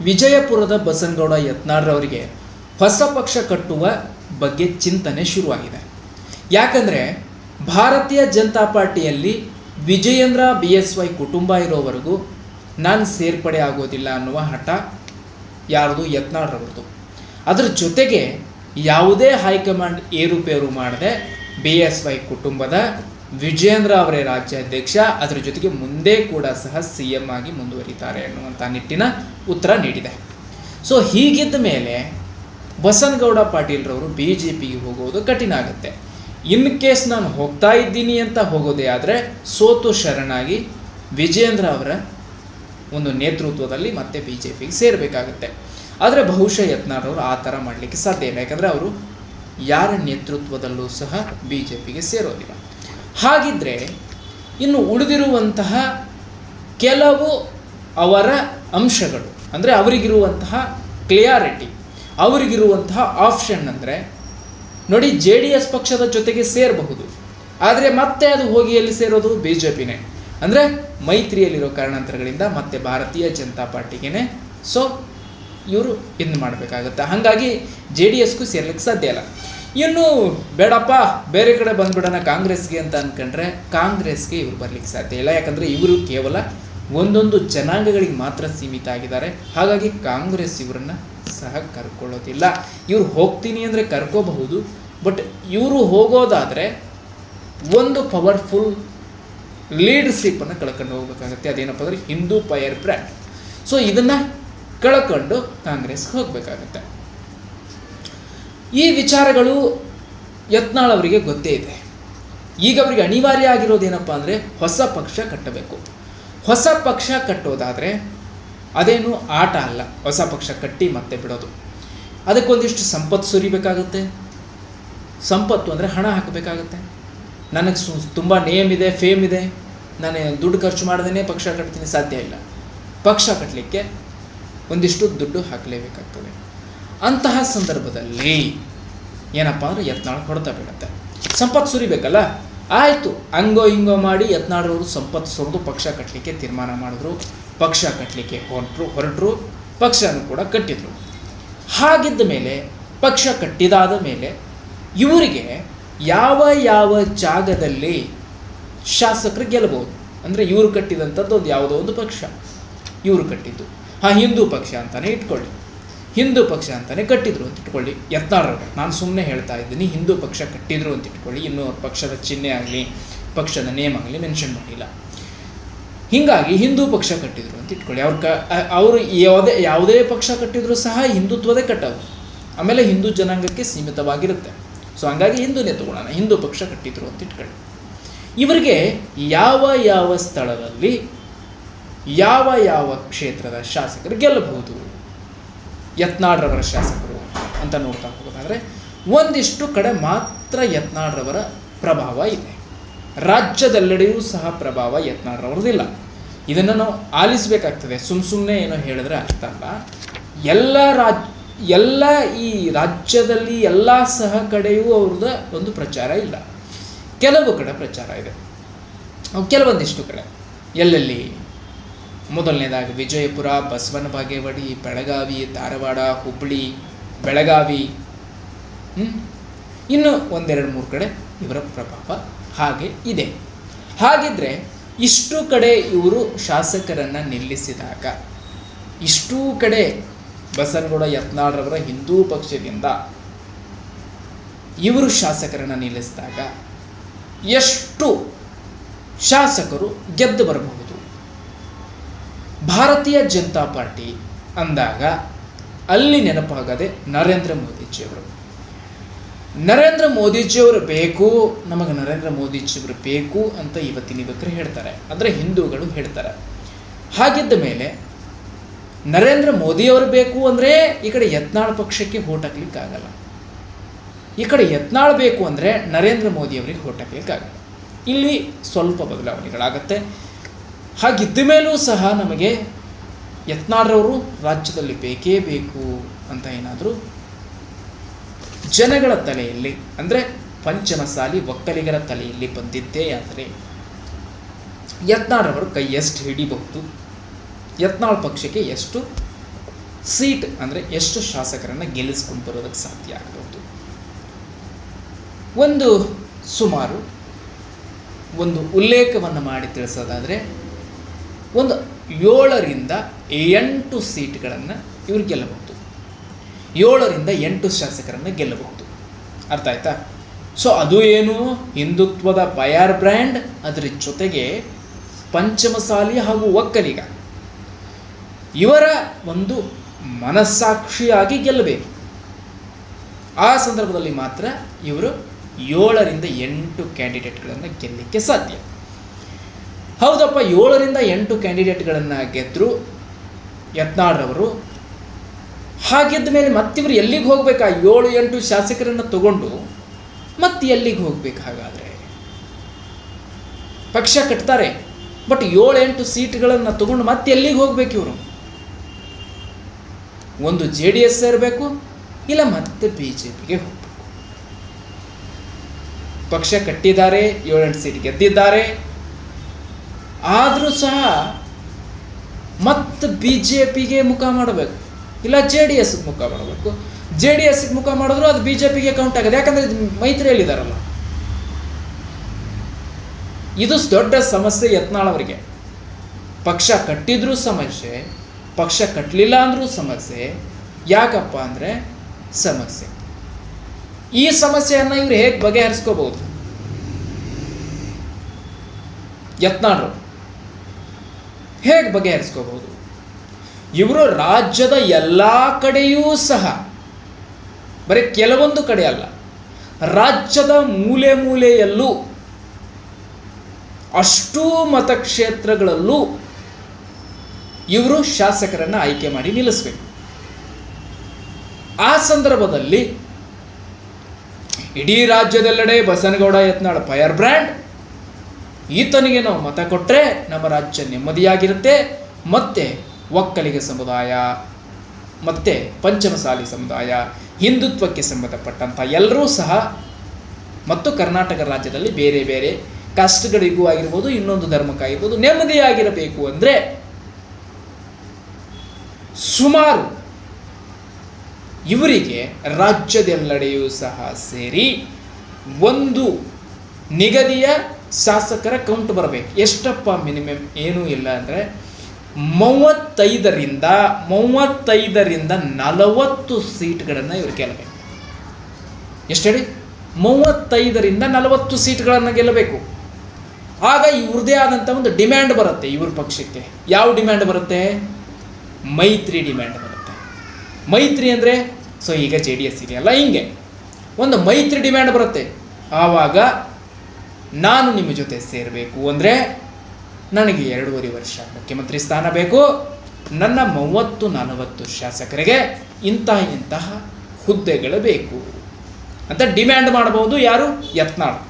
ವಿಜಯಪುರದ ಬಸನಗೌಡ ಯತ್ನಾಳ್ರವರಿಗೆ ಹೊಸ ಪಕ್ಷ ಕಟ್ಟುವ ಬಗ್ಗೆ ಚಿಂತನೆ ಶುರುವಾಗಿದೆ. ಯಾಕಂದರೆ ಭಾರತೀಯ ಜನತಾ ಪಾರ್ಟಿಯಲ್ಲಿ ವಿಜಯೇಂದ್ರ ಬಿ ಎಸ್ ವೈ ಕುಟುಂಬ ಇರೋವರೆಗೂ ನಾನು ಸೇರ್ಪಡೆ ಆಗೋದಿಲ್ಲ ಅನ್ನುವ ಹಠ ಯಾರ್ದು? ಯತ್ನಾಳ್ರವ್ರದ್ದು ಅದರ ಜೊತೆಗೆ ಯಾವುದೇ ಹೈಕಮಾಂಡ್ ಏರುಪೇರು ಮಾಡದೆ ಬಿ ಎಸ್ ವೈ ಕುಟುಂಬದ ವಿಜೇಂದ್ರ ಅವರೇ ರಾಜ್ಯಾಧ್ಯಕ್ಷ. ಅದರ ಜೊತೆಗೆ ಮುಂದೆ ಕೂಡ ಸಹ ಸಿ ಎಂ ಆಗಿ ಮುಂದುವರಿತಾರೆ ಅನ್ನುವಂಥ ನಿಟ್ಟಿನ ಉತ್ತರ ನೀಡಿದೆ. ಸೊ ಹೀಗಿದ್ದ ಮೇಲೆ ಬಸನಗೌಡ ಪಾಟೀಲ್ರವರು ಬಿ ಜೆ ಪಿಗೆ ಹೋಗೋದು ಕಠಿಣ ಆಗುತ್ತೆ. ಇನ್ ಕೇಸ್ ನಾನು ಹೋಗ್ತಾ ಇದ್ದೀನಿ ಅಂತ ಹೋಗೋದೇ ಆದರೆ ಸೋತು ಶರಣಾಗಿ ವಿಜೇಂದ್ರ ಅವರ ಒಂದು ನೇತೃತ್ವದಲ್ಲಿ ಮತ್ತೆ ಬಿ ಜೆ ಪಿಗೆ ಸೇರಬೇಕಾಗುತ್ತೆ. ಆದರೆ ಬಹುಶಃ ಯತ್ನಾಳವರು ಆ ಥರ ಮಾಡಲಿಕ್ಕೆ ಸಾಧ್ಯ ಇಲ್ಲ. ಯಾಕಂದರೆ ಅವರು ಯಾರ ನೇತೃತ್ವದಲ್ಲೂ ಸಹ ಬಿ ಜೆ ಪಿಗೆ ಸೇರೋದಿಲ್ಲ. ಹಾಗಿದ್ದರೆ ಇನ್ನು ಉಳಿದಿರುವಂತಹ ಕೆಲವು ಅವರ ಅಂಶಗಳು, ಅಂದರೆ ಅವರಿಗಿರುವಂತಹ ಕ್ಲಿಯಾರಿಟಿ ಅವರಿಗಿರುವಂತಹ ಆಪ್ಷನ್ ಅಂದರೆ ನೋಡಿ ಜೆ ಡಿ ಎಸ್ ಪಕ್ಷದ ಜೊತೆಗೆ ಸೇರಬಹುದು, ಆದರೆ ಮತ್ತೆ ಅದು ಹೋಗಿ ಎಲ್ಲಿ ಸೇರೋದು? ಬಿ ಜೆ ಪಿನೇ. ಅಂದರೆ ಮೈತ್ರಿಯಲ್ಲಿರೋ ಕಾರಣಾಂತರಗಳಿಂದ ಮತ್ತೆ ಭಾರತೀಯ ಜನತಾ ಪಾರ್ಟಿಗೇನೆ. ಸೊ ಇವರು ಇನ್ನು ಮಾಡಬೇಕಾಗುತ್ತೆ. ಹಾಗಾಗಿ ಜೆ ಡಿ ಎಸ್ಗೂ ಸೇರ್ಲಿಕ್ಕೆ ಸಾಧ್ಯ ಇಲ್ಲ. ಇನ್ನು ಬೇಡಪ್ಪ, ಬೇರೆ ಕಡೆ ಬಂದ್ಬಿಡೋಣ ಕಾಂಗ್ರೆಸ್ಗೆ ಅಂತ ಅಂದ್ಕೊಂಡ್ರೆ ಕಾಂಗ್ರೆಸ್ಗೆ ಇವ್ರು ಬರಲಿಕ್ಕೆ ಸಾಧ್ಯ ಇಲ್ಲ. ಯಾಕಂದರೆ ಇವರು ಕೇವಲ ಒಂದೊಂದು ಜನಾಂಗಗಳಿಗೆ ಮಾತ್ರ ಸೀಮಿತ ಆಗಿದ್ದಾರೆ. ಹಾಗಾಗಿ ಕಾಂಗ್ರೆಸ್ ಇವರನ್ನು ಸಹ ಕರ್ಕೊಳ್ಳೋದಿಲ್ಲ. ಇವ್ರು ಹೋಗ್ತೀನಿ ಅಂದರೆ ಕರ್ಕೋಬಹುದು, ಬಟ್ ಇವರು ಹೋಗೋದಾದರೆ ಒಂದು ಪವರ್ಫುಲ್ ಲೀಡರ್ಶಿಪ್ಪನ್ನು ಕಳ್ಕೊಂಡು ಹೋಗ್ಬೇಕಾಗತ್ತೆ. ಅದೇನಪ್ಪ ಅಂದರೆ ಹಿಂದೂ ಪಯರ್ ಬ್ರ್ಯಾಂಡ್ ಸೊ ಇದನ್ನು ಕಳ್ಕೊಂಡು ಕಾಂಗ್ರೆಸ್ಗೆ ಹೋಗಬೇಕಾಗತ್ತೆ. ಈ ವಿಚಾರಗಳು ಯತ್ನಾಳ್ ಅವರಿಗೆ ಗೊತ್ತೇ ಇದೆ. ಈಗ ಅವರಿಗೆ ಅನಿವಾರ್ಯ ಆಗಿರೋದೇನಪ್ಪ ಅಂದರೆ ಹೊಸ ಪಕ್ಷ ಕಟ್ಟಬೇಕು. ಹೊಸ ಪಕ್ಷ ಕಟ್ಟೋದಾದರೆ ಅದೇನು ಆಟ ಅಲ್ಲ. ಹೊಸ ಪಕ್ಷ ಕಟ್ಟಿ ಮತ್ತೆ ಬಿಡೋದು. ಅದಕ್ಕೊಂದಿಷ್ಟು ಸಂಪತ್ತು ಸುರಿಬೇಕಾಗುತ್ತೆ. ಸಂಪತ್ತು ಅಂದರೆ ಹಣ ಹಾಕಬೇಕಾಗುತ್ತೆ. ನನಗೆ ಸು ತುಂಬ ನೇಮ್ ಇದೆ, ಫೇಮ್ ಇದೆ. ನಾನು ದುಡ್ಡು ಖರ್ಚು ಮಾಡದೇ ಪಕ್ಷ ಕಟ್ತೀನಿ ಸಾಧ್ಯ ಇಲ್ಲ. ಪಕ್ಷ ಕಟ್ಟಲಿಕ್ಕೆ ಒಂದಿಷ್ಟು ದುಡ್ಡು ಹಾಕಲೇಬೇಕಾಗ್ತದೆ. ಅಂತಹ ಸಂದರ್ಭದಲ್ಲಿ ಏನಪ್ಪ ಅಂದರೆ ಯತ್ನಾಳ್ ಹೊಡೆತ ಬೀಳುತ್ತೆ. ಸಂಪತ್ತು ಸುರಿಬೇಕಲ್ಲ? ಆಯಿತು, ಹಂಗೋ ಹಿಂಗೋ ಮಾಡಿ ಯತ್ನಾಳರವರು ಸಂಪತ್ತು ಸುರಿದು ಪಕ್ಷ ಕಟ್ಟಲಿಕ್ಕೆ ತೀರ್ಮಾನ ಮಾಡಿದ್ರು. ಪಕ್ಷ ಕಟ್ಟಲಿಕ್ಕೆ ಹೊರಟರು ಹೊರಟರು, ಪಕ್ಷನೂ ಕೂಡ ಕಟ್ಟಿದ್ರು. ಹಾಗಿದ್ದ ಮೇಲೆ, ಪಕ್ಷ ಕಟ್ಟಿದಾದ ಮೇಲೆ ಇವರಿಗೆ ಯಾವ ಯಾವ ಜಾಗದಲ್ಲಿ ಶಾಸಕರು ಗೆಲ್ಲಬಹುದು ಅಂದರೆ ಇವರು ಕಟ್ಟಿದಂಥದ್ದು ಒಂದು ಯಾವುದೋ ಒಂದು ಪಕ್ಷ. ಇವರು ಕಟ್ಟಿದ್ದು. ಹಾಂ, ಹಿಂದೂ ಪಕ್ಷ ಅಂತಲೇ ಇಟ್ಕೊಳ್ಳಿ. ಹಿಂದೂ ಪಕ್ಷ ಅಂತಲೇ ಕಟ್ಟಿದ್ರು ಅಂತ ಇಟ್ಕೊಳ್ಳಿ. ಯತ್ನಾಳರು ನಾನು ಸುಮ್ಮನೆ ಹೇಳ್ತಾ ಇದ್ದೀನಿ, ಹಿಂದೂ ಪಕ್ಷ ಕಟ್ಟಿದ್ರು ಅಂತ ಇಟ್ಕೊಳ್ಳಿ. ಇನ್ನು ಪಕ್ಷದ ಚಿಹ್ನೆ ಆಗಲಿ, ಪಕ್ಷದ ನೇಮ್ ಆಗಲಿ ಮೆನ್ಷನ್ ಮಾಡಿಲ್ಲ. ಹೀಗಾಗಿ ಹಿಂದೂ ಪಕ್ಷ ಕಟ್ಟಿದ್ರು ಅಂತ ಇಟ್ಕೊಳ್ಳಿ. ಅವ್ರ ಕ, ಅವರು ಯಾವುದೇ ಯಾವುದೇ ಪಕ್ಷ ಕಟ್ಟಿದ್ರು ಸಹ ಹಿಂದುತ್ವದೇ ಕಟ್ಟೋದು. ಆಮೇಲೆ ಹಿಂದೂ ಜನಾಂಗಕ್ಕೆ ಸೀಮಿತವಾಗಿರುತ್ತೆ. ಸೊ ಹಂಗಾಗಿ ಹಿಂದೂನೇ ತಗೊಳ್ಳೋಣ. ಹಿಂದೂ ಪಕ್ಷ ಕಟ್ಟಿದ್ರು ಅಂತ ಇಟ್ಕೊಳ್ಳಿ. ಇವರಿಗೆ ಯಾವ ಯಾವ ಸ್ಥಳದಲ್ಲಿ, ಯಾವ ಯಾವ ಕ್ಷೇತ್ರದ ಶಾಸಕರು ಗೆಲ್ಲಬಹುದು? ಯತ್ನಾಳ್ರವರ ಶಾಸಕರು ಅಂತ ನೋಡ್ತಾ ಹೋಗೋದಾದರೆ, ಒಂದಿಷ್ಟು ಕಡೆ ಮಾತ್ರ ಯತ್ನಾಡ್ರವರ ಪ್ರಭಾವ ಇದೆ. ರಾಜ್ಯದೆಲ್ಲೆಡೆಯೂ ಸಹ ಪ್ರಭಾವ ಯತ್ನಾಳ್ರವ್ರದ್ದಿಲ್ಲ ಇದನ್ನು ನಾವು ಆಲಿಸಬೇಕಾಗ್ತದೆ. ಸುಮ್ಮ ಸುಮ್ಮನೆ ಏನೋ ಹೇಳಿದ್ರೆ ಅರ್ಥ ಅಲ್ಲ. ಎಲ್ಲ ರಾಜ್, ಎಲ್ಲ ಈ ರಾಜ್ಯದಲ್ಲಿ ಎಲ್ಲ ಸಹ ಕಡೆಯೂ ಅವ್ರದ್ದು ಒಂದು ಪ್ರಚಾರ ಇಲ್ಲ. ಕೆಲವು ಕಡೆ ಪ್ರಚಾರ ಇದೆ. ಕೆಲವೊಂದಿಷ್ಟು ಕಡೆ. ಎಲ್ಲೆಲ್ಲಿ? ಮೊದಲನೇದಾಗಿ ವಿಜಯಪುರ, ಬಸವನ ಬಾಗೇವಾಡಿ, ಬೆಳಗಾವಿ, ಧಾರವಾಡ ಹುಬ್ಬಳ್ಳಿ ಬೆಳಗಾವಿ? ಇನ್ನು ಒಂದೆರಡು ಮೂರು ಕಡೆ ಇವರ ಪ್ರಭಾವ ಹಾಗೆ ಇದೆ ಹಾಗಿದ್ರೆ ಇಷ್ಟು ಕಡೆ ಇವರು ಶಾಸಕರನ್ನು ನಿಲ್ಲಿಸಿದಾಗ, ಇಷ್ಟೂ ಕಡೆ ಬಸನಗೌಡ ಯತ್ನಾಳ್ರವರ ಹಿಂದೂ ಪಕ್ಷದಿಂದ ಇವರು ಶಾಸಕರನ್ನು ನಿಲ್ಲಿಸಿದಾಗ, ಎಷ್ಟು ಶಾಸಕರು ಗೆದ್ದು ಬರಬಹುದು ಭಾರತೀಯ ಜನತಾ ಪಾರ್ಟಿ ಅಂದಾಗ ಅಲ್ಲಿ ನೆನಪಾಗದೆ ನರೇಂದ್ರ ಮೋದಿಜಿಯವರು. ನರೇಂದ್ರ ಮೋದಿಜಿಯವರು ಬೇಕು, ನಮಗೆ ನರೇಂದ್ರ ಮೋದಿಜಿಯವರು ಬೇಕು ಅಂತ ಇವತ್ತಿನ ಯುವಕರು ಹೇಳ್ತಾರೆ. ಅಂದರೆ ಹಿಂದೂಗಳು ಹೇಳ್ತಾರೆ. ಹಾಗಿದ್ದ ಮೇಲೆ ನರೇಂದ್ರ ಮೋದಿಯವರು ಬೇಕು ಅಂದರೆ ಈ ಕಡೆ ಯತ್ನಾಳ್ ಪಕ್ಷಕ್ಕೆ ಓಟ್ ಹಾಕ್ಲಿಕ್ಕಾಗಲ್ಲ. ಈ ಕಡೆ ಯತ್ನಾಳ್ ಬೇಕು ಅಂದರೆ ನರೇಂದ್ರ ಮೋದಿಯವರಿಗೆ ಓಟ್ ಹಾಕ್ಲಿಕ್ಕಾಗಲ್ಲ. ಇಲ್ಲಿ ಸ್ವಲ್ಪ ಬದಲಾವಣೆಗಳಾಗತ್ತೆ. ಹಾಗಿದ್ದ ಮೇಲೂ ಸಹ ನಮಗೆ ಯತ್ನಾಡ್ರವರು ರಾಜ್ಯದಲ್ಲಿ ಬೇಕೇ ಬೇಕು ಅಂತ ಏನಾದರೂ ಜನಗಳ ತಲೆಯಲ್ಲಿ, ಅಂದರೆ ಪಂಚಮಸಾಲಿ ಒಕ್ಕಲಿಗರ ತಲೆಯಲ್ಲಿ ಬಂದಿದ್ದೇ ಆದರೆ ಯತ್ನಾಳ್ರವರು ಕೈ ಎಷ್ಟು ಹಿಡಿಬಹುದು? ಯತ್ನಾಳ್ ಪಕ್ಷಕ್ಕೆ ಎಷ್ಟು ಸೀಟ್, ಅಂದರೆ ಎಷ್ಟು ಶಾಸಕರನ್ನು ಗೆಲ್ಲಿಸ್ಕೊಂಡು ಬರೋದಕ್ಕೆ ಸಾಧ್ಯ ಆಗ್ಬೋದು ಒಂದು ಸುಮಾರು ಒಂದು ಉಲ್ಲೇಖವನ್ನು ಮಾಡಿ ತಿಳಿಸೋದಾದರೆ ಒಂದು ಏಳರಿಂದ ಎಂಟು ಸೀಟ್ಗಳನ್ನು ಇವರು ಗೆಲ್ಲಬಹುದು. ಏಳರಿಂದ ಎಂಟು ಶಾಸಕರನ್ನು ಗೆಲ್ಲಬಹುದು. ಅರ್ಥ ಆಯ್ತಾ? ಸೊ ಅದು ಏನು? ಹಿಂದುತ್ವದ ಬಯಾರ್ ಬ್ರ್ಯಾಂಡ್, ಅದರ ಜೊತೆಗೆ ಪಂಚಮಸಾಲಿ ಹಾಗೂ ಒಕ್ಕಲಿಗ. ಇವರ ಒಂದು ಮನಸ್ಸಾಕ್ಷಿಯಾಗಿ ಗೆಲ್ಲಬೇಕು. ಆ ಸಂದರ್ಭದಲ್ಲಿ ಮಾತ್ರ ಇವರು ಏಳರಿಂದ ಎಂಟು ಕ್ಯಾಂಡಿಡೇಟ್ಗಳನ್ನು ಗೆಲ್ಲಲಿಕ್ಕೆ ಸಾಧ್ಯ. ಹೌದಪ್ಪ, ಏಳರಿಂದ ಎಂಟು ಕ್ಯಾಂಡಿಡೇಟ್ಗಳನ್ನು ಗೆದ್ದರು ಯತ್ನಾಳ್ರವರು ಹಾಗೆದ್ದ ಮೇಲೆ ಮತ್ತಿವರು ಎಲ್ಲಿಗೆ ಹೋಗ್ಬೇಕಾ? ಏಳು ಎಂಟು ಶಾಸಕರನ್ನು ತಗೊಂಡು ಮತ್ತೆ ಎಲ್ಲಿಗೆ ಹೋಗ್ಬೇಕು ಹಾಗಾದರೆ? ಪಕ್ಷ ಕಟ್ತಾರೆ, ಬಟ್ ಏಳು ಎಂಟು ಸೀಟ್ಗಳನ್ನು ತಗೊಂಡು ಮತ್ತೆ ಎಲ್ಲಿಗೆ ಹೋಗ್ಬೇಕು ಇವರು? ಒಂದು ಜೆ ಡಿ ಎಸ್ ಸೇರಬೇಕು, ಇಲ್ಲ ಮತ್ತೆ ಬಿ ಜೆ ಪಿಗೆ ಹೋಗ್ಬೇಕು. ಪಕ್ಷ ಕಟ್ಟಿದ್ದಾರೆ ಏಳೆಂಟು ಸೀಟ್ ಗೆದ್ದಿದ್ದಾರೆ. ಆದರೂ ಸಹ ಮತ್ತೆ ಬಿ ಜೆ ಪಿಗೆ ಮುಖ ಮಾಡಬೇಕು. ಇಲ್ಲ ಜೆ ಡಿ ಎಸ್ಗೆ ಮುಖ ಮಾಡಬೇಕು. ಜೆ ಡಿ ಎಸ್ಗೆ ಮುಖ ಮಾಡಿದ್ರು ಅದು ಬಿ ಜೆ ಪಿಗೆ ಕೌಂಟ್ ಆಗುತ್ತೆ ಮೈತ್ರಿ ಮೈತ್ರಿಯಲ್ಲಿದ್ದಾರಲ್ಲ ಇದು ದೊಡ್ಡ ಸಮಸ್ಯೆ ಯತ್ನಾಳವರಿಗೆ ಪಕ್ಷ ಕಟ್ಟಿದ್ರೂ ಸಮಸ್ಯೆ, ಪಕ್ಷ ಕಟ್ಟಲಿಲ್ಲ ಅಂದರೂ ಸಮಸ್ಯೆ. ಯಾಕಪ್ಪ ಅಂದರೆ ಸಮಸ್ಯೆ. ಈ ಸಮಸ್ಯೆಯನ್ನು ಇವ್ರು ಹೇಗೆ ಬಗೆಹರಿಸ್ಕೋಬಹುದು? ಯತ್ನಾಳರು. ಹೇಗೆ ಬಗೆಹರಿಸ್ಕೋಬಹುದು? ಇವರು ರಾಜ್ಯದ ಎಲ್ಲ ಕಡೆಯೂ ಸಹ, ಬರೀ ಕೆಲವೊಂದು ಕಡೆ ಅಲ್ಲ, ರಾಜ್ಯದ ಮೂಲೆ ಮೂಲೆಯಲ್ಲೂ, ಅಷ್ಟೂ ಮತಕ್ಷೇತ್ರಗಳಲ್ಲೂ ಇವರು ಶಾಸಕರನ್ನು ಆಯ್ಕೆ ಮಾಡಿ ನಿಲ್ಲಿಸಬೇಕು. ಆ ಸಂದರ್ಭದಲ್ಲಿ ಇಡೀ ರಾಜ್ಯದೆಲ್ಲೆಡೆ ಬಸನಗೌಡ ಯತ್ನಾಳ್ ಫೈರ್ ಬ್ರ್ಯಾಂಡ್ ಈತನಿಗೆ ನಾವು ಮತ ಕೊಟ್ಟರೆ ನಮ್ಮ ರಾಜ್ಯ ನೆಮ್ಮದಿಯಾಗಿರುತ್ತೆ. ಮತ್ತೆ ಒಕ್ಕಲಿಗ ಸಮುದಾಯ, ಮತ್ತೆ ಪಂಚಮಸಾಲಿ ಸಮುದಾಯ, ಹಿಂದುತ್ವಕ್ಕೆ ಸಂಬಂಧಪಟ್ಟಂಥ ಎಲ್ಲರೂ ಸಹ ಮತ್ತು ಕರ್ನಾಟಕ ರಾಜ್ಯದಲ್ಲಿ ಬೇರೆ ಬೇರೆ ಕಷ್ಟಗಳಿಗೂ ಆಗಿರ್ಬೋದು, ಇನ್ನೊಂದು ಧರ್ಮಕ್ಕಾಗಿರ್ಬೋದು ನೆಮ್ಮದಿಯಾಗಿರಬೇಕು ಅಂದರೆ ಸುಮಾರು ಇವರಿಗೆ ರಾಜ್ಯದೆಲ್ಲೆಡೆಯೂ ಸಹ ಸೇರಿ ಒಂದು ನಿಗದಿಯ ಶಾಸಕರ ಕೌಂಟ್ ಬರಬೇಕು. ಎಷ್ಟಪ್ಪ ಮಿನಿಮಮ್ ಏನೂ ಇಲ್ಲ ಅಂದರೆ ಮೂವತ್ತೈದರಿಂದ ಮೂವತ್ತೈದರಿಂದ ನಲವತ್ತು ಸೀಟ್ಗಳನ್ನು ಇವರು ಗೆಲ್ಲಬೇಕು. ಎಷ್ಟು ಹೇಳಿ? ಮೂವತ್ತೈದರಿಂದ ನಲವತ್ತು ಸೀಟ್ಗಳನ್ನು ಗೆಲ್ಲಬೇಕು. ಆಗ ಇವ್ರದೇ ಆದಂಥ ಒಂದು ಡಿಮ್ಯಾಂಡ್ ಬರುತ್ತೆ ಇವ್ರ ಪಕ್ಷಕ್ಕೆ. ಯಾವ ಡಿಮ್ಯಾಂಡ್ ಬರುತ್ತೆ? ಮೈತ್ರಿ ಡಿಮ್ಯಾಂಡ್ ಬರುತ್ತೆ. ಮೈತ್ರಿ ಅಂದರೆ, ಸೊ ಈಗ ಜೆ ಡಿ ಎಸ್ ಇದೆಯಲ್ಲ, ಹಿಂಗೆ. ಒಂದು ಮೈತ್ರಿ ಡಿಮ್ಯಾಂಡ್ ಬರುತ್ತೆ. ಆವಾಗ ನಾನು ನಿಮ್ಮ ಜೊತೆ ಸೇರಬೇಕು ಅಂದರೆ ನನಗೆ ಎರಡೂವರೆ ವರ್ಷ. ಮುಖ್ಯಮಂತ್ರಿ ಸ್ಥಾನ ಬೇಕು. ನನ್ನ ಮೂವತ್ತು ನಲವತ್ತು ಶಾಸಕರಿಗೆ ಇಂತಹ ಇಂತಹ ಹುದ್ದೆಗಳು ಬೇಕು ಅಂತ ಡಿಮ್ಯಾಂಡ್ ಮಾಡಬಹುದು ಯಾರು? ಯತ್ನಾಳ್.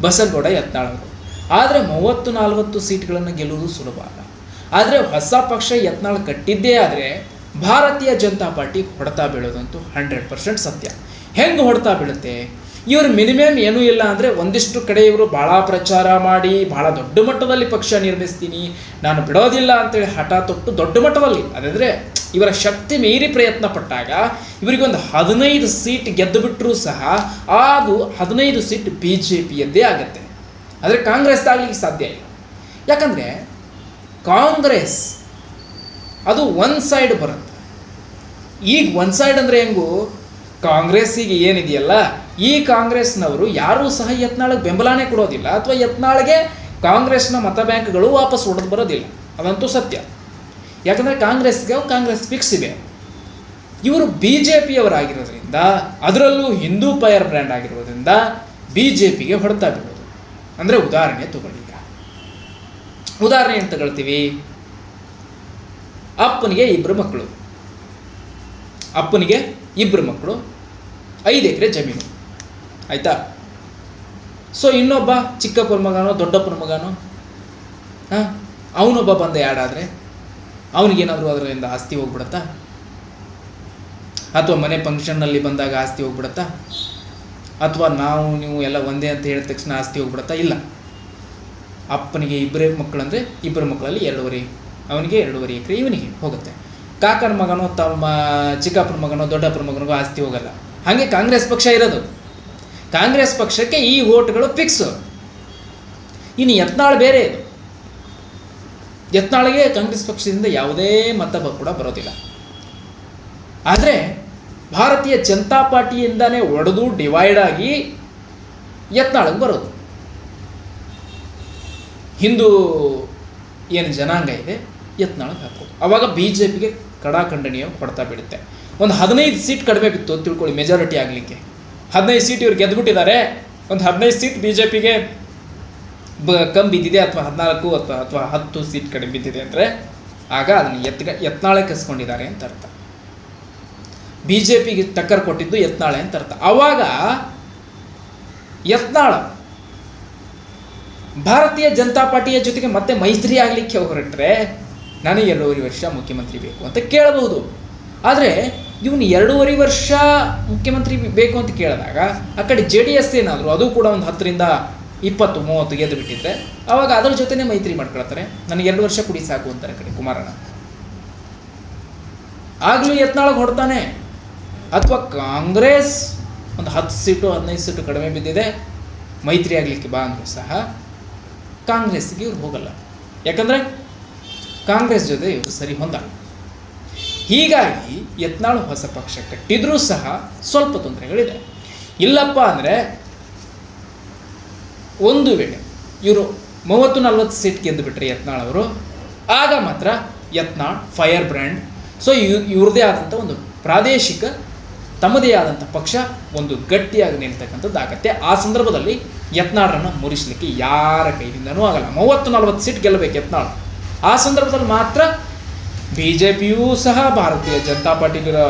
ಬಸನಗೌಡ, ಯತ್ನಾಳ್ ಅವರು. ಆದರೆ ಮೂವತ್ತು ನಲವತ್ತು ಸೀಟ್ಗಳನ್ನು ಗೆಲ್ಲುವುದು ಸುಲಭ ಅಲ್ಲ. ಆದರೆ ಹೊಸ ಪಕ್ಷ ಯತ್ನಾಳ್ ಕಟ್ಟಿದ್ದೇ ಆದರೆ ಭಾರತೀಯ ಜನತಾ ಪಾರ್ಟಿ ಹೊಡೆತ ಬೀಳೋದಂತೂ ಹಂಡ್ರೆಡ್ ಪರ್ಸೆಂಟ್ ಸತ್ಯ. ಹೆಂಗೆ ಹೊಡೆತ ಬೀಳುತ್ತೆ? ಇವರು ಮಿನಿಮಮ್ ಏನೂ ಇಲ್ಲ ಅಂದರೆ ಒಂದಿಷ್ಟು ಕಡೆ ಇವರು ಭಾಳ ಪ್ರಚಾರ ಮಾಡಿ ಭಾಳ ದೊಡ್ಡ ಮಟ್ಟದಲ್ಲಿ ಪಕ್ಷ ನಿರ್ಮಿಸ್ತೀನಿ, ನಾನು ಬಿಡೋದಿಲ್ಲ ಅಂತೇಳಿ ಹಠ ತೊಟ್ಟು ದೊಡ್ಡ ಮಟ್ಟದಲ್ಲಿ. ಅದಂದರೆ ಇವರ ಶಕ್ತಿ ಮೀರಿ ಪ್ರಯತ್ನ ಪಟ್ಟಾಗ ಇವರಿಗೆ ಒಂದು ಹದಿನೈದು ಸೀಟ್ ಗೆದ್ದು ಬಿಟ್ಟರೂ ಸಹ ಅದು ಹದಿನೈದು ಸೀಟ್ ಬಿ ಜೆ ಪಿಯದ್ದೇ ಆಗುತ್ತೆ. ಆದರೆ ಕಾಂಗ್ರೆಸ್ ಆಗಲಿಕ್ಕೆ ಸಾಧ್ಯ ಇಲ್ಲ. ಯಾಕಂದರೆ ಕಾಂಗ್ರೆಸ್ ಅದು ಒನ್ ಸೈಡ್ ಬರುತ್ತೆ. ಈಗ ಒನ್ ಸೈಡ್ ಅಂದರೆ ಹೆಂಗು? ಕಾಂಗ್ರೆಸ್ಸಿಗೆ ಏನಿದೆಯಲ್ಲ? ಈ ಕಾಂಗ್ರೆಸ್ನವರು ಯಾರೂ ಸಹ ಯತ್ನಾಳಗೆ ಬೆಂಬಲನೇ ಕೊಡೋದಿಲ್ಲ ಅಥವಾ ಯತ್ನಾಳಗೆ ಕಾಂಗ್ರೆಸ್ನ ಮತ ಬ್ಯಾಂಕ್ಗಳು ವಾಪಸ್ ಹೊಡೆದು ಬರೋದಿಲ್ಲ. ಅದಂತೂ ಸತ್ಯ. ಯಾಕಂದರೆ ಕಾಂಗ್ರೆಸ್ಗೆ ಕಾಂಗ್ರೆಸ್ ಫಿಕ್ಸ್ ಇದೆ ಇವರು ಬಿ ಜೆ ಪಿಯವರಾಗಿರೋದ್ರಿಂದ ಅದರಲ್ಲೂ ಹಿಂದೂ ಪಯರ್ ಬ್ರ್ಯಾಂಡ್ ಆಗಿರೋದ್ರಿಂದ ಬಿ ಜೆ ಪಿಗೆ ಹೊಡೆತ ಬೀಳೋದು ಅಂದರೆ ಉದಾಹರಣೆ ತಗೊಳ್ಳಿ ಉದಾಹರಣೆ ಏನು ತಗೊಳ್ತೀವಿ? ಅಪ್ಪನಿಗೆ ಇಬ್ಬರು ಮಕ್ಕಳು. ಅಪ್ಪನಿಗೆ ಇಬ್ಬರು ಮಕ್ಕಳು. ಐದು ಎಕರೆ ಜಮೀನು. ಆಯಿತಾ? ಸೊ ಇನ್ನೊಬ್ಬ ಚಿಕ್ಕಪ್ಪನ ಮಗನೋ, ದೊಡ್ಡಪ್ಪನ ಮಗನೋ, ಹಾಂ? ಅವನೊಬ್ಬ ಬಂದ ಯಾಡಾದರೆ ಅವನಿಗೇನಾದರೂ ಅದರಿಂದ ಆಸ್ತಿ ಹೋಗ್ಬಿಡತ್ತಾ? ಅಥವಾ ಮನೆ ಫಂಕ್ಷನ್ನಲ್ಲಿ ಬಂದಾಗ ಆಸ್ತಿ ಹೋಗ್ಬಿಡತ್ತಾ? ಅಥವಾ ನಾವು, ನೀವು ಎಲ್ಲ ಒಂದೇ ಅಂತ ಹೇಳಿದ ತಕ್ಷಣ ಆಸ್ತಿ ಹೋಗ್ಬಿಡತ್ತಾ? ಇಲ್ಲ. ಅಪ್ಪನಿಗೆ ಇಬ್ಬರೇ ಮಕ್ಕಳಂದರೆ ಇಬ್ಬರು ಮಕ್ಕಳಲ್ಲಿ ಎರಡೂವರೆ, ಅವನಿಗೆ ಎರಡೂವರೆ ಎಕರೆ ಇವನಿಗೆ ಹೋಗುತ್ತೆ. ಕಾಕನ ಮಗನೋ, ತಮ್ಮ ಚಿಕ್ಕಪ್ಪನ ಮಗನೋ, ದೊಡ್ಡಪ್ಪನ ಮಗನಿಗೂ ಆಸ್ತಿ ಹೋಗಲ್ಲ. ಹಾಗೆ ಕಾಂಗ್ರೆಸ್ ಪಕ್ಷ ಇರೋದು. ಕಾಂಗ್ರೆಸ್ ಪಕ್ಷಕ್ಕೆ ಈ ಓಟ್ಗಳು ಫಿಕ್ಸ್. ಇನ್ನು ಯತ್ನಾಳ್ ಬೇರೆ ಇದು. ಯತ್ನಾಳ್ಗೆ ಕಾಂಗ್ರೆಸ್ ಪಕ್ಷದಿಂದ ಯಾವುದೇ ಮತ ಕೂಡ ಬರೋದಿಲ್ಲ. ಆದರೆ ಭಾರತೀಯ ಜನತಾ ಪಾರ್ಟಿಯಿಂದನೇ ಒಡೆದು ಡಿವೈಡ್ ಆಗಿ ಯತ್ನಾಳಿಗೆ ಬರೋದು. ಹಿಂದೂ ಏನು ಜನಾಂಗ ಇದೆ ಯತ್ನಾಳಕ್ಕೆ ಹಾಕೋದು. ಅವಾಗ ಬಿ ಜೆ ಪಿಗೆ ಕಡಾಖಂಡನೀಯ ಕೊಡ್ತಾ ಬೀಳುತ್ತೆ. ಒಂದು ಹದಿನೈದು ಸೀಟ್ ಕಡಿಮೆ ಬಿತ್ತು ತಿಳ್ಕೊಳ್ಳಿ, ಮೆಜಾರಿಟಿ ಆಗಲಿಕ್ಕೆ. ಹದಿನೈದು ಸೀಟ್ ಇವ್ರು ಗೆದ್ದುಬಿಟ್ಟಿದ್ದಾರೆ ಒಂದು ಹದಿನೈದು ಸೀಟ್ ಬಿ ಜೆ ಪಿಗೆ ಬ ಕಮ್ಮಿ ಬಿದ್ದಿದೆ ಅಥವಾ ಹದಿನಾಲ್ಕು ಅಥವಾ ಅಥವಾ ಹತ್ತು ಸೀಟ್ ಕಡಿಮೆ ಬಿದ್ದಿದೆ ಅಂದರೆ ಆಗ ಅದನ್ನು ಎತ್ಗ ಎತ್ನಾಳೆ ಕಸ್ಕೊಂಡಿದ್ದಾರೆ ಅಂತ ಅರ್ಥ. ಬಿ ಜೆ ಪಿಗೆ ಟಕ್ಕರ್ ಕೊಟ್ಟಿದ್ದು ಎತ್ನಾಳೆ ಅಂತ ಅರ್ಥ. ಆವಾಗ ಯತ್ನಾಳ ಭಾರತೀಯ ಜನತಾ ಪಾರ್ಟಿಯ ಜೊತೆಗೆ ಮತ್ತೆ ಮೈತ್ರಿ ಆಗಲಿಕ್ಕೆ ಹೊರಟ್ರೆ ನನಗೆ ಎರಡೂವರೆ ವರ್ಷ ಮುಖ್ಯಮಂತ್ರಿ ಬೇಕು ಅಂತ ಕೇಳಬಹುದು. ಆದರೆ ಇವನು ಎರಡೂವರೆ ವರ್ಷ ಮುಖ್ಯಮಂತ್ರಿ ಬೇಕು ಅಂತ ಕೇಳಿದಾಗ, ಆ ಕಡೆ ಜೆ ಡಿ ಎಸ್ ಏನಾದರೂ, ಅದು ಕೂಡ ಒಂದು ಹತ್ತರಿಂದ ಇಪ್ಪತ್ತು, ಮೂವತ್ತು ಗೆದ್ದು ಬಿಟ್ಟಿದ್ರೆ, ಅವಾಗ ಅದರ ಜೊತೆನೇ ಮೈತ್ರಿ ಮಾಡ್ಕೊಳ್ತಾರೆ. ನನಗೆ ಎರಡು ವರ್ಷ ಕುಡಿ ಸಾಕು ಅಂತಾರೆ ಕಡೆ ಕುಮಾರಣ್ಣ. ಆಗಲೂ ಯತ್ನಾಳಗೆ ಹೊಡ್ತಾನೆ. ಅಥವಾ ಕಾಂಗ್ರೆಸ್ ಒಂದು ಹತ್ತು ಸೀಟು, ಹದಿನೈದು ಸೀಟು ಕಡಿಮೆ ಬಿದ್ದಿದೆ, ಮೈತ್ರಿ ಆಗಲಿಕ್ಕೆ ಬಾ ಅಂದರೂ ಸಹ ಕಾಂಗ್ರೆಸ್ಗೆ ಇವ್ರು ಹೋಗಲ್ಲ. ಯಾಕಂದರೆ ಕಾಂಗ್ರೆಸ್ ಜೊತೆ ಇವರು ಸರಿ ಹೊಂದಲ್ಲ ಹೀಗಾಗಿ ಯತ್ನಾಳು ಹೊಸ ಪಕ್ಷ ಕಟ್ಟಿದ್ರೂ ಸಹ ಸ್ವಲ್ಪ ತೊಂದರೆಗಳಿದೆ. ಇಲ್ಲಪ್ಪ ಅಂದರೆ ಒಂದು ವೇಳೆ ಇವರು ಮೂವತ್ತು ನಲ್ವತ್ತು ಸೀಟ್ ಗೆದ್ದು ಬಿಟ್ಟರೆ ಯತ್ನಾಳ್ ಅವರು, ಆಗ ಮಾತ್ರ ಯತ್ನಾಳ್ ಫೈರ್ ಬ್ರ್ಯಾಂಡ್. ಸೊ ಇವ್ ಇವ್ರದೇ ಆದಂಥ ಒಂದು ಪ್ರಾದೇಶಿಕ, ತಮ್ಮದೇ ಆದಂಥ ಪಕ್ಷ ಒಂದು ಗಟ್ಟಿಯಾಗಿ ನಿಲ್ತಕ್ಕಂಥದ್ದು ಆಗತ್ತೆ. ಆ ಸಂದರ್ಭದಲ್ಲಿ ಯತ್ನಾಳರನ್ನು ಮುರಿಸಲಿಕ್ಕೆ ಯಾರ ಕೈಯಿಂದನೂ ಆಗಲ್ಲ. ಮೂವತ್ತು ನಲ್ವತ್ತು ಸೀಟ್ ಗೆಲ್ಲಬೇಕು ಯತ್ನಾಳ್. ಆ ಸಂದರ್ಭದಲ್ಲಿ ಮಾತ್ರ ಬಿ ಜೆ ಪಿಯೂ ಸಹ ಭಾರತೀಯ ಜನತಾ ಪಾರ್ಟಿಲಿರೋ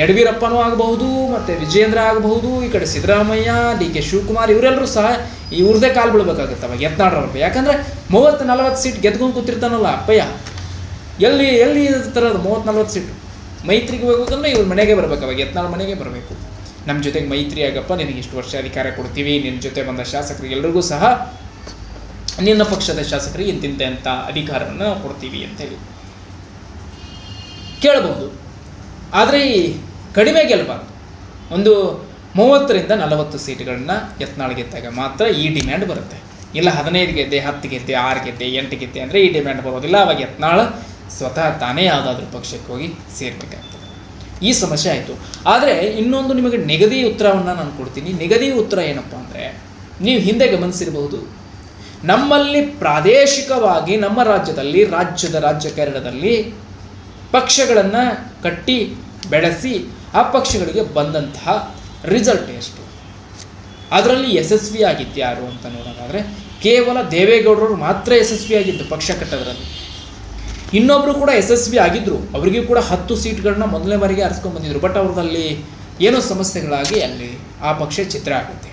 ಯಡಿಯೂರಪ್ಪನೂ ಆಗಬಹುದು, ಮತ್ತು ವಿಜೇಂದ್ರ ಆಗಬಹುದು, ಈ ಕಡೆ ಸಿದ್ದರಾಮಯ್ಯ, ಡಿ ಕೆ ಶಿವಕುಮಾರ್ ಇವರೆಲ್ಲರೂ ಸಹ ಇವ್ರದೇ ಕಾಲು ಬೀಳ್ಬೇಕಾಗತ್ತೆ ಅವಾಗ ಯತ್ನಾಳ್ರವ್ರಿಗೆ. ಯಾಕಂದರೆ ಮೂವತ್ತು ನಲವತ್ತು ಸೀಟ್ ಗೆದ್ಕೊಂಡು ಕೂತಿರ್ತಾನಲ್ಲ ಅಪ್ಪಯ್ಯ. ಎಲ್ಲಿ ಎಲ್ಲಿ ಥರದ ಮೂವತ್ತು ನಲ್ವತ್ತು ಸೀಟ್? ಮೈತ್ರಿಗೆ ಹೋಗ್ಬೇಕಂದ್ರೆ ಇವ್ರ ಮನೆಗೆ ಬರಬೇಕು, ಅವಾಗ ಯತ್ನಾಳ್ ಮನೆಗೆ ಬರಬೇಕು. ನಮ್ಮ ಜೊತೆಗೆ ಮೈತ್ರಿ ಆಗಪ್ಪ, ನಿನಗೆ ಇಷ್ಟು ವರ್ಷ ಅಧಿಕಾರ ಕೊಡ್ತೀವಿ ನಿನ್ನ ಜೊತೆ ಬಂದ ಶಾಸಕರಿಗೆ ಎಲ್ರಿಗೂ ಸಹ ನಿನ್ನ ಪಕ್ಷದ ಶಾಸಕರಿಗೆ ಇಂತಿಂತೆ ಅಂತ ಅಧಿಕಾರವನ್ನು ಕೊಡ್ತೀವಿ ಅಂತೇಳಿ ಕೇಳಬಹುದು. ಆದರೆ ಈ ಕಡಿಮೆ ಗೆಲ್ಲಬಾರ್ದು ಒಂದು ಮೂವತ್ತರಿಂದ ನಲವತ್ತು ಸೀಟ್ಗಳನ್ನು ಯತ್ನಾಳ್ ಗೆದ್ದಾಗ ಮಾತ್ರ ಈ ಡಿಮ್ಯಾಂಡ್ ಬರುತ್ತೆ. ಇಲ್ಲ ಹದಿನೈದು ಗೆದ್ದೆ, ಹತ್ತು ಗೆದ್ದೆ, ಆರು ಗೆದ್ದೆ, ಎಂಟು ಗೆದ್ದೆ ಅಂದರೆ ಈ ಡಿಮ್ಯಾಂಡ್ ಬರೋದಿಲ್ಲ. ಅವಾಗ ಯತ್ನಾಳ್ ಸ್ವತಃ ತಾನೇ ಯಾವುದಾದ್ರೂ ಪಕ್ಷಕ್ಕೆ ಹೋಗಿ ಸೇರಬೇಕಾಗ್ತದೆ. ಈ ಸಮಸ್ಯೆ ಆಯಿತು. ಆದರೆ ಇನ್ನೊಂದು ನಿಮಗೆ ನಿಗದಿ ಉತ್ತರವನ್ನು ನಾನು ಕೊಡ್ತೀನಿ. ನಿಗದಿ ಉತ್ತರ ಏನಪ್ಪ ಅಂದರೆ ನೀವು ಹಿಂದೆ ಗಮನಿಸಿರಬಹುದು. ನಮ್ಮಲ್ಲಿ ಪ್ರಾದೇಶಿಕವಾಗಿ ನಮ್ಮ ರಾಜ್ಯದಲ್ಲಿ, ರಾಜ್ಯದ ರಾಜಕಾರಣದಲ್ಲಿ ಪಕ್ಷಗಳನ್ನು ಕಟ್ಟಿ, ಬೆಳೆಸಿ ಆ ಪಕ್ಷಗಳಿಗೆ ಬಂದಂತಹ ರಿಸಲ್ಟ್ ಎಷ್ಟು? ಅದರಲ್ಲಿ ಯಶಸ್ವಿ ಆಗಿದ್ದು ಯಾರು ಅಂತ ನೋಡೋದಾದರೆ ಕೇವಲ ದೇವೇಗೌಡರು ಮಾತ್ರ ಯಶಸ್ವಿಯಾಗಿದ್ದು ಪಕ್ಷ ಕಟ್ಟೋದ್ರಲ್ಲಿ. ಇನ್ನೊಬ್ಬರು ಕೂಡ ಯಶಸ್ವಿ ಆಗಿದ್ದರು ಅವರಿಗೂ ಕೂಡ ಹತ್ತು ಸೀಟ್ಗಳನ್ನ ಮೊದಲನೇ ಬಾರಿಗೆ ಆರಿಸ್ಕೊಂಡು ಬಂದಿದ್ರು. ಬಟ್ ಅವ್ರದಲ್ಲಿ ಏನೋ ಸಮಸ್ಯೆಗಳಾಗಿ ಅಲ್ಲಿ ಆ ಪಕ್ಷ ಚಿತ್ರ ಆಗುತ್ತೆ.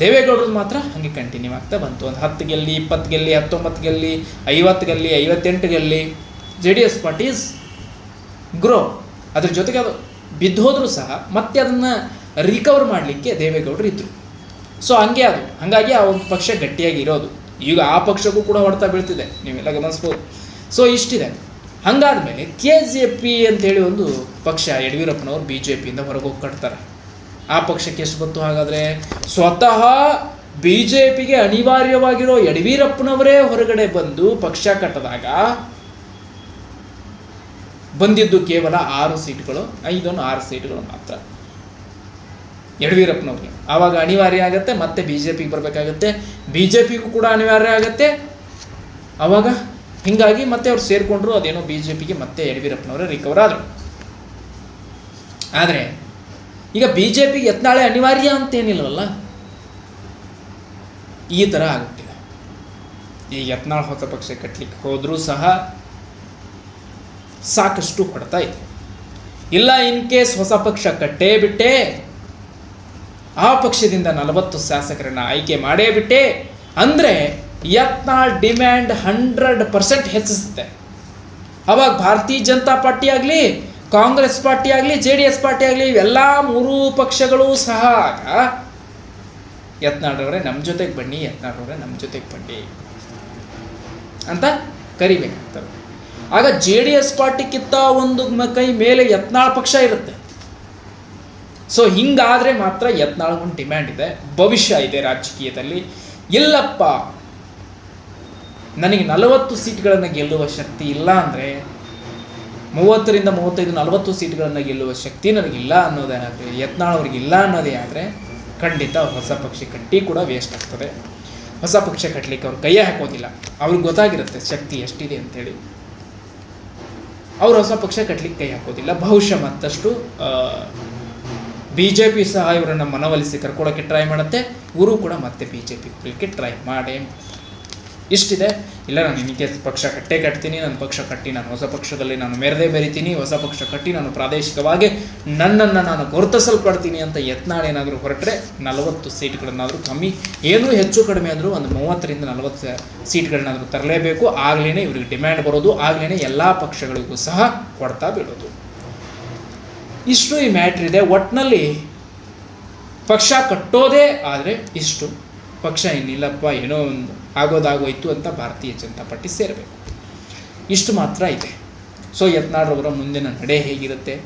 ದೇವೇಗೌಡರು ಮಾತ್ರ ಹಾಗೆ ಕಂಟಿನ್ಯೂ ಆಗ್ತಾ ಬಂತು. ಒಂದು ಹತ್ತು ಗೆಲ್ಲಿ, ಇಪ್ಪತ್ತು ಗೆಲ್ಲಿ, ಹತ್ತೊಂಬತ್ತು ಗೆಲ್ಲಿ, ಐವತ್ತು ಗೆಲ್ಲಿ, ಐವತ್ತೆಂಟು ಗೆಲ್ಲಿ J D S parties grow, ಅದ್ರ ಜೊತೆಗೆ ಅದು ಬಿದ್ದೋದ್ರೂ ಸಹ ಮತ್ತೆ ಅದನ್ನು ರಿಕವರ್ ಮಾಡಲಿಕ್ಕೆ ದೇವೇಗೌಡರು ಇದ್ದರು ಸೊ ಹಂಗೆ ಅದು. ಹಾಗಾಗಿ ಆ ಒಂದು ಪಕ್ಷ ಗಟ್ಟಿಯಾಗಿ ಇರೋದು. ಈಗ ಆ ಪಕ್ಷಕ್ಕೂ ಕೂಡ ಹೊಡೆತ ಬೀಳ್ತಿದೆ. ನೀವೆಲ್ಲ ಗಮನಿಸ್ಬೋದು. ಸೊ ಇಷ್ಟಿದೆ. ಹಂಗಾದ್ಮೇಲೆ ಕೆ ಜೆ ಪಿ ಅಂತೇಳಿ ಒಂದು ಪಕ್ಷ, ಯಡಿಯೂರಪ್ಪನವರು ಬಿ ಜೆ ಪಿಯಿಂದ ಹೊರಗೆ ಹೋಗಿ ಕಟ್ತಾರೆ. ಆ ಪಕ್ಷಕ್ಕೆ ಎಷ್ಟು ಬಂತು ಹಾಗಾದರೆ? ಸ್ವತಃ ಬಿ ಜೆ ಪಿಗೆ ಅನಿವಾರ್ಯವಾಗಿರೋ ಯಡಿಯೂರಪ್ಪನವರೇ ಹೊರಗಡೆ ಬಂದು ಪಕ್ಷ ಕಟ್ಟಿದಾಗ ಬಂದಿದ್ದು ಕೇವಲ ಆರು ಸೀಟ್ಗಳು ಐದೊಂದು ಆರು ಸೀಟ್ಗಳು ಮಾತ್ರ. ಯಡಿಯೂರಪ್ಪನವ್ರಿಗೆ. ಆವಾಗ ಅನಿವಾರ್ಯ ಆಗುತ್ತೆ, ಮತ್ತೆ ಬಿ ಜೆ ಪಿಗೆ ಬರಬೇಕಾಗತ್ತೆ. ಬಿ ಜೆ ಪಿಗೂ ಕೂಡ ಅನಿವಾರ್ಯ ಆಗುತ್ತೆ. ಆವಾಗ ಹೀಗಾಗಿ ಮತ್ತೆ ಅವ್ರು ಸೇರಿಕೊಂಡ್ರು, ಅದೇನೋ ಬಿ ಜೆ ಪಿಗೆ ಮತ್ತೆ ಯಡಿಯೂರಪ್ಪನವರೇ ರಿಕವರ್ ಆದರು. ಆದರೆ, ಈಗ ಬಿ ಜೆ ಪಿ ಯತ್ನಾಳೆ ಅನಿವಾರ್ಯ ಅಂತೇನಿಲ್ವಲ್ಲ ಈ ಥರ ಆಗುತ್ತಿದೆ. ಈ ಯತ್ನಾಳ್ ಹೊಸ ಪಕ್ಷ ಕಟ್ಟಲಿಕ್ಕೆ ಹೋದರೂ ಸಹ ಸಾಕಷ್ಟು ಕೊಡ್ತಾ ಇದೆ. ಇಲ್ಲ ಇನ್ ಕೇಸ್ ಹೊಸ ಪಕ್ಷ ಕಟ್ಟೇ ಬಿಟ್ಟೆ, ಆ ಪಕ್ಷದಿಂದ ನಲವತ್ತು ಶಾಸಕರನ್ನು ಆಯ್ಕೆ ಮಾಡೇ ಬಿಟ್ಟೆ, ಅಂದರೆ ಯತ್ನಾಳ್ ಡಿಮ್ಯಾಂಡ್ ಹಂಡ್ರೆಡ್ ಪರ್ಸೆಂಟ್ ಹೆಚ್ಚಿಸುತ್ತೆ. ಅವಾಗ ಭಾರತೀಯ ಜನತಾ ಪಾರ್ಟಿ ಆಗಲಿ, ಕಾಂಗ್ರೆಸ್ ಪಾರ್ಟಿ ಆಗಲಿ, ಜೆ ಡಿ ಎಸ್ ಪಾರ್ಟಿ ಆಗಲಿ, ಇವೆಲ್ಲ ಮೂರೂ ಪಕ್ಷಗಳು ಸಹ ಆಗ ಯತ್ನಾಳವ್ರೆ ನಮ್ಮ ಜೊತೆಗೆ ಬನ್ನಿ ಯತ್ನಾಡವ್ರೆ ನಮ್ಮ ಜೊತೆಗೆ ಬನ್ನಿ ಅಂತ ಕರಿಬೇಕಾಗ್ತದೆ. ಆಗ ಜೆ ಡಿ ಎಸ್ ಪಾರ್ಟಿಗಿಂತ ಒಂದು ಕೈ ಮೇಲೆ ಯತ್ನಾಳ್ ಪಕ್ಷ ಇರುತ್ತೆ. ಸೊ ಹಿಂಗಾದರೆ ಮಾತ್ರ ಯತ್ನಾಳ್ಗೊಂದು ಡಿಮ್ಯಾಂಡ್ ಇದೆ. ಭವಿಷ್ಯ ಇದೆ ರಾಜಕೀಯದಲ್ಲಿ. ಇಲ್ಲಪ್ಪ. ನನಗೆ ನಲವತ್ತು ಸೀಟ್ಗಳನ್ನು ಗೆಲ್ಲುವ ಶಕ್ತಿ ಇಲ್ಲ ಅಂದರೆ ಮೂವತ್ತರಿಂದ ಮೂವತ್ತೈದು, ನಲವತ್ತು ಸೀಟ್ಗಳನ್ನು ಗೆಲ್ಲುವ ಶಕ್ತಿ ನನಗಿಲ್ಲ ಅನ್ನೋದೇನಾದರೆ, ಯತ್ನಾಳ್ ಅವ್ರಿಗೆ ಇಲ್ಲ ಅನ್ನೋದೇ ಆದರೆ ಖಂಡಿತ ಹೊಸ ಪಕ್ಷ ಕಟ್ಟಿ ಕೂಡ ವೇಸ್ಟ್ ಆಗ್ತದೆ. ಹೊಸ ಪಕ್ಷ ಕಟ್ಟಲಿಕ್ಕೆ ಅವ್ರು ಕೈಯೇ ಹಾಕೋದಿಲ್ಲ. ಅವ್ರಿಗೆ ಗೊತ್ತಾಗಿರುತ್ತೆ ಶಕ್ತಿ ಎಷ್ಟಿದೆ ಅಂತೇಳಿ ಅವ್ರು ಹೊಸ ಪಕ್ಷ ಕಟ್ಟಲಿಕ್ಕೆ ಕೈ ಹಾಕೋದಿಲ್ಲ. ಬಹುಶಃ ಮತ್ತಷ್ಟು ಬಿ ಜೆ ಪಿ ಸಹ ಇವರನ್ನು ಮನವೊಲಿಸಿ ಕರ್ಕೊಳ್ಳೋಕ್ಕೆ ಟ್ರೈ ಮಾಡುತ್ತೆ. ಇವರು ಕೂಡ ಮತ್ತೆ ಬಿ ಜೆ ಪಿ ಟ್ರೈ ಮಾಡೇ ಇಷ್ಟಿದೆ. ಇಲ್ಲ, ನಾನು ನಿನಗೆ ಪಕ್ಷ ಕಟ್ಟೇ ಕಟ್ತೀನಿ, ನನ್ನ ಪಕ್ಷ ಕಟ್ಟಿ ನಾನು ಹೊಸ ಪಕ್ಷದಲ್ಲಿ ನಾನು ಮೆರೆದೇ ಬೆರಿತೀನಿ, ಹೊಸ ಪಕ್ಷ ಕಟ್ಟಿ ನಾನು ಪ್ರಾದೇಶಿಕವಾಗಿ ನನ್ನನ್ನು ನಾನು ಗುರುತಿಸಲ್ಪಡ್ತೀನಿ ಅಂತ ಯತ್ನಾಳೇನಾದರೂ ಹೊರಟ್ರೆ ನಲವತ್ತು ಸೀಟ್ಗಳನ್ನಾದರೂ ಕಮ್ಮಿ, ಏನೂ ಹೆಚ್ಚು ಕಡಿಮೆ ಆದರೂ ಒಂದು ಮೂವತ್ತರಿಂದ ನಲವತ್ತು ಸೀಟ್ಗಳನ್ನಾದರೂ ತರಲೇಬೇಕು. ಆಗಲೇ ಇವ್ರಿಗೆ ಡಿಮ್ಯಾಂಡ್ ಬರೋದು ಆಗಲೇ ಎಲ್ಲ ಪಕ್ಷಗಳಿಗೂ ಸಹ ಕೊಡ್ತಾ ಬಿಡೋದು. ಇಷ್ಟು ಈ ಮ್ಯಾಟ್ರ್ ಇದೆ. ಒಟ್ಟಿನಲ್ಲಿ ಪಕ್ಷ ಕಟ್ಟೋದೇ ಆದರೆ ಇಷ್ಟು. ಪಕ್ಷ ಇನ್ನಿಲ್ಲಪ್ಪ, ಏನೋ ಒಂದು ಆಗೋದಾಗೋಯ್ತು ಅಂತ ಭಾರತೀಯ ಜನತಾ ಪಾರ್ಟಿ ಸೇರಬೇಕು. ಇಷ್ಟು ಮಾತ್ರ ಇದೆ. ಸೊ ಯತ್ನಾಳ್ರವರ ಮುಂದಿನ ನಡೆ ಹೇಗಿರುತ್ತೆ?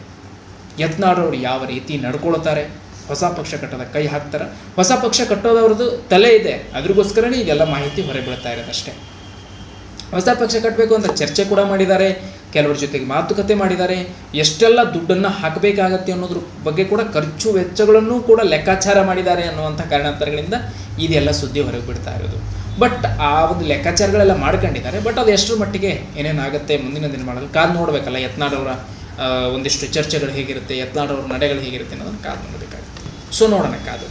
ಯತ್ನಾಳ್ರವರು ಯಾವ ರೀತಿ ನಡ್ಕೊಳ್ತಾರೆ? ಹೊಸ ಪಕ್ಷ ಕಟ್ಟೋದ ಕೈ ಹಾಕ್ತಾರೆ? ಹೊಸ ಪಕ್ಷ ಕಟ್ಟೋದವ್ರದ್ದು ತಲೆ ಇದೆ. ಅದ್ರಿಗೋಸ್ಕರನೇ ಇದೆಲ್ಲ ಮಾಹಿತಿ ಹೊರಬೀಳ್ತಾ ಇರೋದಷ್ಟೇ ಹೊಸ ಪಕ್ಷ ಕಟ್ಟಬೇಕು ಅಂತ ಚರ್ಚೆ ಕೂಡ ಮಾಡಿದ್ದಾರೆ. ಕೆಲವರ ಜೊತೆಗೆ ಮಾತುಕತೆ ಮಾಡಿದ್ದಾರೆ. ಎಷ್ಟೆಲ್ಲ ದುಡ್ಡನ್ನು ಹಾಕಬೇಕಾಗತ್ತೆ ಅನ್ನೋದ್ರ ಬಗ್ಗೆ ಕೂಡ ಖರ್ಚು ವೆಚ್ಚಗಳನ್ನು ಕೂಡ ಲೆಕ್ಕಾಚಾರ ಮಾಡಿದ್ದಾರೆ ಅನ್ನುವಂಥ ಕಾರಣಾಂತರಗಳಿಂದ ಇದೆಲ್ಲ ಸುದ್ದಿ ಹೊರಗೆ ಬಿಡ್ತಾ ಇರೋದು. ಬಟ್ ಆ ಒಂದು ಲೆಕ್ಕಾಚಾರಗಳೆಲ್ಲ ಮಾಡ್ಕೊಂಡಿದ್ದಾರೆ. ಬಟ್ ಅದು ಎಷ್ಟರ ಮಟ್ಟಿಗೆ ಏನೇನಾಗುತ್ತೆ ಮುಂದಿನ ದಿನಮಾನದಲ್ಲಿ? ಕಾದು ನೋಡಬೇಕಲ್ಲ ಯತ್ನಾಡವರ ಒಂದಿಷ್ಟು ಚರ್ಚೆಗಳು ಹೇಗಿರುತ್ತೆ ಯತ್ನಾಡವ್ರ ನಡೆಗಳು ಹೇಗಿರುತ್ತೆ ಅನ್ನೋದನ್ನು ಕಾದು ನೋಡಬೇಕಾಗುತ್ತೆ. ಸೊ ನೋಡೋಣ ಕಾದು.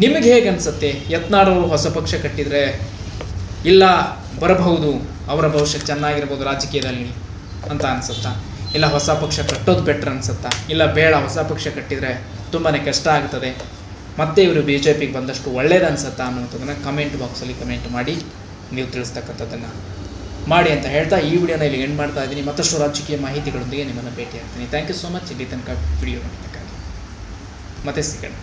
ನಿಮಗೆ ಹೇಗೆ ಅನಿಸುತ್ತೆ? ಯತ್ನಾಡವರು ಹೊಸ ಪಕ್ಷ ಕಟ್ಟಿದರೆ ಇಲ್ಲ, ಬರಬಹುದು, ಅವರ ಭವಿಷ್ಯ ಚೆನ್ನಾಗಿರ್ಬೋದು ರಾಜಕೀಯದಲ್ಲಿ ಅಂತ ಅನಿಸುತ್ತಾ? ಇಲ್ಲ, ಹೊಸ ಪಕ್ಷ ಕಟ್ಟೋದು ಬೆಟ್ರ್ ಅನಿಸುತ್ತಾ? ಇಲ್ಲ, ಬೇಡ, ಹೊಸ ಪಕ್ಷ ಕಟ್ಟಿದರೆ ತುಂಬಾ ಕಷ್ಟ ಆಗ್ತದೆ? ಮತ್ತೆ ಇವರು ಬಿ ಜೆ ಪಿಗೆ ಬಂದಷ್ಟು ಒಳ್ಳೇದು ಅನ್ಸುತ್ತಾ ಅನ್ನುವಂಥದ್ದನ್ನು ಕಮೆಂಟ್ ಬಾಕ್ಸಲ್ಲಿ ಕಮೆಂಟ್ ಮಾಡಿ ನೀವು ತಿಳಿಸ್ತಕ್ಕಂಥದ್ದನ್ನು ಮಾಡಿ ಅಂತ ಹೇಳ್ತಾ ಈ ವಿಡಿಯೋನ ಇಲ್ಲಿ ಎಂಡ್ ಮಾಡ್ತಾ ಇದ್ದೀನಿ. ಮತ್ತಷ್ಟು ರಾಜಕೀಯ ಮಾಹಿತಿಗಳೊಂದಿಗೆ ನಿಮ್ಮನ್ನು ಭೇಟಿ ಆಗ್ತೀನಿ ಥ್ಯಾಂಕ್ ಯು ಸೋ ಮಚ್ ಇಲ್ಲಿ ತನಕ ವಿಡಿಯೋ ನೋಡಿದ್ದಕ್ಕಾಗಿ. ಮತ್ತೆ ಸಿಗೋಣ.